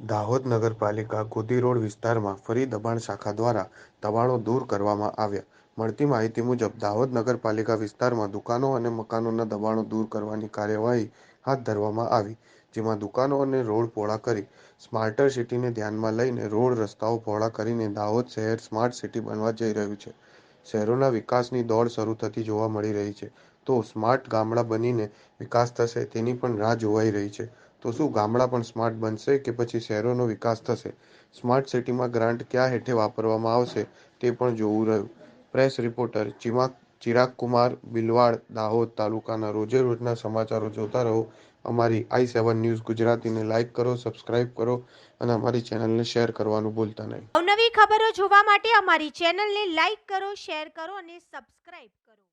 દાહોદ નગરપાલિકા ગોધી રોડ વિસ્તારમાં ફરી દબાણ શાખા દ્વારા દબાણો દૂર કરવામાં આવ્યા. મળતી માહિતી મુજબ, દાહોદ નગરપાલિકા વિસ્તારમાં દુકાનો અને મકાનોના દબાણો દૂર કરવાની કાર્યવાહી હાથ ધરવામાં આવી, જેમાં દુકાનો અને રોડ પહોળા કરી, સ્માર્ટર સિટીને ધ્યાનમાં લઈને રોડ રસ્તાઓ પહોળા કરીને દાહોદ શહેર સ્માર્ટ સિટી બનવા જઈ રહ્યું છે. શહેરોના વિકાસની દોડ શરૂ થતી જોવા મળી રહી છે. તો સ્માર્ટ ગામડા બનીને વિકાસ થશે તેની પણ રાહ જોવાઈ રહી છે. તો શું ગામડા પણ સ્માર્ટ બનશે કે પછી શહેરોનો વિકાસ થશે? સ્માર્ટ સિટીમાં ગ્રાન્ટ ક્યાં હેઠે વાપરવામાં આવશે તે પણ જોવું રહ્યું. પ્રેસ રિપોર્ટર ચિમા ચિરાગ કુમાર, બિલવાડ, દાહોદ તાલુકાના રોજે રોજના સમાચારો જોતા રહો. અમારી આઈ સેવન ન્યૂઝ ગુજરાતીને લાઇક કરો, સબસ્ક્રાઇબ કરો અને અમારી ચેનલને શેર કરવાનું ભૂલતા નહીં. નવી ખબરો જોવા માટે અમારી ચેનલને લાઈક કરો, શેર કરો અને સબસ્ક્રાઇબ કરો.